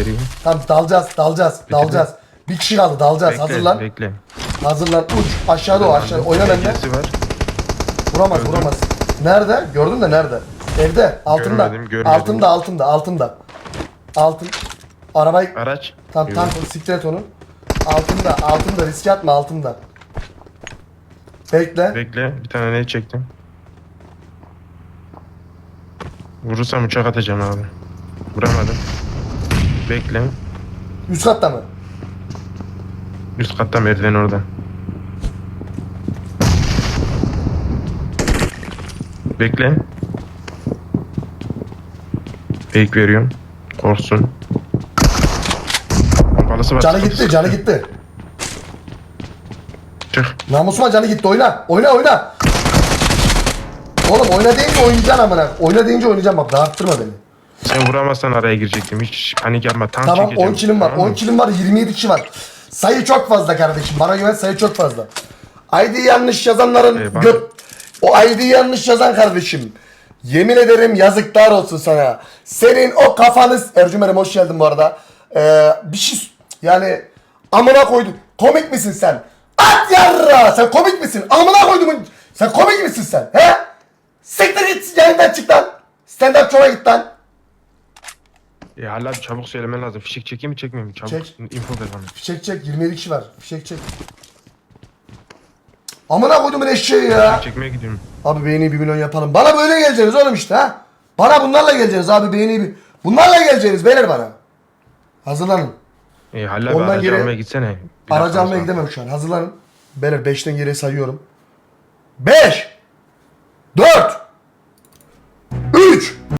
vereyim. Tamam dalacağız, dalacağız, dalacağız. Bir kişi kaldı, dalacağız. Bekle, Hazırlan. Bekle. Hazırlan. Uç. Aşağıda o aşağı. Oyna bende. Var. Vuramaz, Gördüm. vuramaz. Nerede? Gördün de nerede? Evde. Altında. Görmedim, görmedim. Altında, altında, altında. Altın. Arabayı Araç. Yok. tank siktir et onu. Altında, altında riske atma altında. Bekle. Bekle. Bir tane ne çektim. Vurursam uçak atacağım abi. Vuramadım. Bekle. Üst katta mı? Üst katta merdiven orada. Bekle. Fake veriyorum. Korksun. Balısı bas. Canı gitti, canı gitti. Çık. Namusuma canı gitti. Oyna. Oyna, oyna. Oğlum oyna deyince oynayacaksın amına. Oyna deyince oynayacağım bak. Dağıttırma beni. Sen vuramazsan araya girecektim. Hiç panik yapma. Tank Tamam çekeceğim. 10 kilim var. Tamam 10 mı? kilim var. 27 kişi var. Sayı çok fazla kardeşim. Bana güven sayı çok fazla. ID yanlış yazanların Ee, bak- gö- O ID yanlış yazan kardeşim. Yemin ederim yazıklar olsun sana. Senin o kafanız... Ercümer'im hoş geldin bu arada. Ee, bir şey... Yani amına koydum. Komik misin sen? At yarra! Sen komik misin? Amına koydum. Sen komik misin sen? He? Siktir git yayından çık lan. Stand up show'a git lan. E, hala çabuk söylemen lazım. Fişek çekeyim mi çekmeyeyim mi? Çabuk Çek. info ver bana. Fişek çek 27 kişi var. Fişek çek. Amına koydumun eşeği ya. Çekmeye gidiyorum. Abi beğeni 1 milyon yapalım. Bana böyle geleceksiniz oğlum işte ha. Bana bunlarla geleceksiniz abi beğeni bir. Bunlarla geleceksiniz beyler bana. Hazırlanın. E, hala bir Ondan aracı geri- almaya gitsene. Bir Aracı dakika almaya sonra. gidemem şu an. Hazırlanın. Beyler 5'ten geriye sayıyorum. 5 4